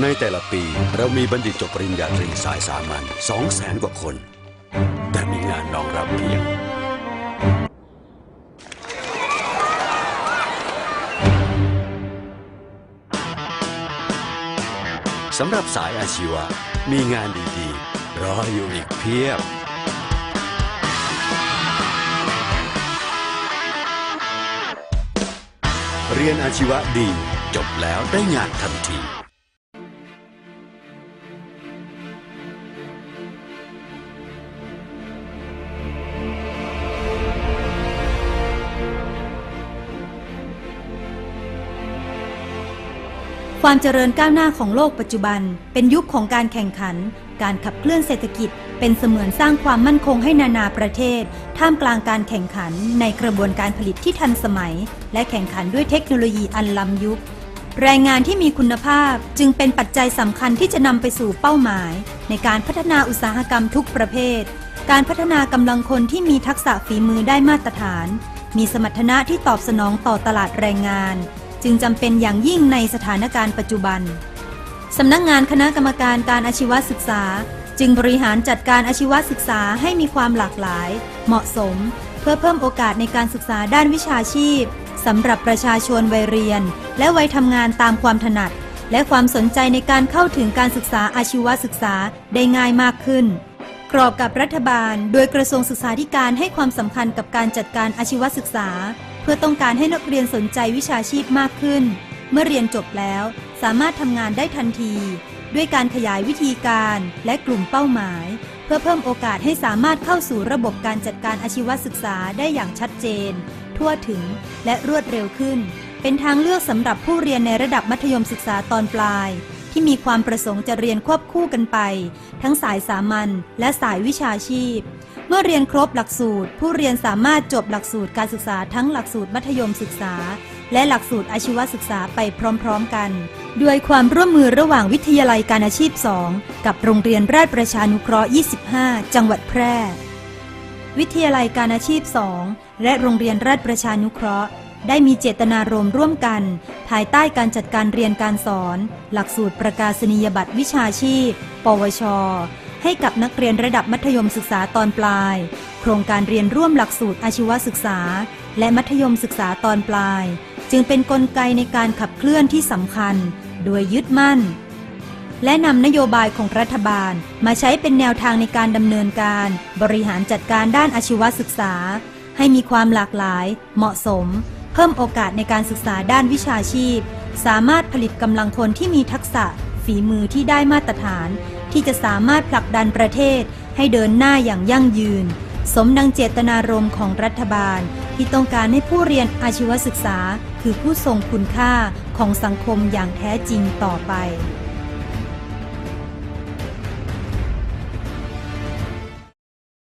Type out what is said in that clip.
ในแต่ละปีเรามีบัณฑิตจบปริญญาตรีสายสามัญสองแสนกว่าคน แต่มีงานรองรับเพียง สำหรับสายอาชีวะ มีงานดีๆ รออยู่อีกเพียบเรียนอาชีวะดี จบแล้วได้งานทันที ความเจริญก้าวหน้าของโลกปัจจุบัน เป็นยุคของการแข่งขัน การขับเคลื่อนเศรษฐกิจ เป็นเสมือนสร้างความมั่นคงให้นานาประเทศ ท่ามกลางการแข่งขันในกระบวนการผลิตที่ทันสมัย และแข่งขันด้วยเทคโนโลยีอันล้ำยุค แรงงานที่มีคุณภาพจึงเป็นปัจจัยสำคัญที่จะนำไปสู่เป้าหมาย ในการพัฒนาอุตสาหกรรมทุกประเภท การพัฒนากำลังคนที่มีทักษะฝีมือได้มาตรฐาน มีสมรรถนะที่ตอบสนองต่อตลาดแรงงาน จึงจำเป็นอย่างยิ่งในสถานการณ์ปัจจุบันสำนักงานคณะกรรมการการอาชีวศึกษา จึงบริหารจัดการอาชีวศึกษาให้มีความหลากหลาย เหมาะสม เพื่อเพิ่มโอกาสในการศึกษาด้านวิชาชีพสำหรับประชาชนวัยเรียน และวัยทำงานตามความถนัด และความสนใจในการเข้าถึงการศึกษาอาชีวศึกษาได้ง่ายมากขึ้น กรอบกับรัฐบาล โดยกระทรวงศึกษาธิการให้ความสำคัญกับการจัดการอาชีวศึกษา เพื่อต้องการให้นักเรียนสนใจวิชาชีพมากขึ้น เมื่อเรียนจบแล้วสามารถทำงานได้ทันที ด้วยการขยายวิธีการและกลุ่มเป้าหมาย เพื่อเพิ่มโอกาสให้สามารถเข้าสู่ระบบการจัดการอาชีวศึกษาได้อย่างชัดเจน ทั่วถึงและรวดเร็วขึ้น เป็นทางเลือกสำหรับผู้เรียนในระดับมัธยมศึกษาตอนปลาย ที่มีความประสงค์จะเรียนควบคู่กันไป ทั้งสายสามัญและสายวิชาชีพ เมื่อเรียนครบหลักสูตร ผู้เรียนสามารถจบหลักสูตรการศึกษาทั้งหลักสูตรมัธยมศึกษา และหลักสูตรอาชีวศึกษาไปพร้อมๆกัน ด้วยความร่วมมือระหว่างวิทยาลัยการอาชีพ 2 กับโรงเรียนราชประชานุเคราะห์ 25 จังหวัดแพร่ วิทยาลัยการอาชีพ 2 และโรงเรียนราชประชานุเคราะห์ ได้มีเจตนารมณ์ร่วมกัน ภายใต้การจัดการเรียนการสอน หลักสูตรประกาศนียบัตรวิชาชีพ ปวช ให้กับนักเรียนระดับมัธยมศึกษาตอนปลาย โครงการเรียนร่วมหลักสูตรอาชีวศึกษา และมัธยมศึกษาตอนปลาย จึงเป็นนกลไกในการขับเคลื่อนที่สำคัญ โดยยึดมั่น และนำนโยบายของรัฐบาล มาใช้เป็นแนวทางในการดำเนินการ บริหารจัดการด้านอาชีวศึกษา ให้มีความหลากหลาย เหมาะสม เพิ่มโอกาสในการศึกษาด้านวิชาชีพ สามารถผลิตกำลังคนที่มีทักษะ ฝีมือที่ได้มาตรฐาน ที่จะสามารถผลักดันประเทศ ให้เดินหน้าอย่างยั่งยืน สมดังเจตนารมณ์ของรัฐบาล ที่ต้องการให้ผู้เรียนอาชีวศึกษา คือผู้ทรงคุณค่าของสังคมอย่างแท้จริงต่อไป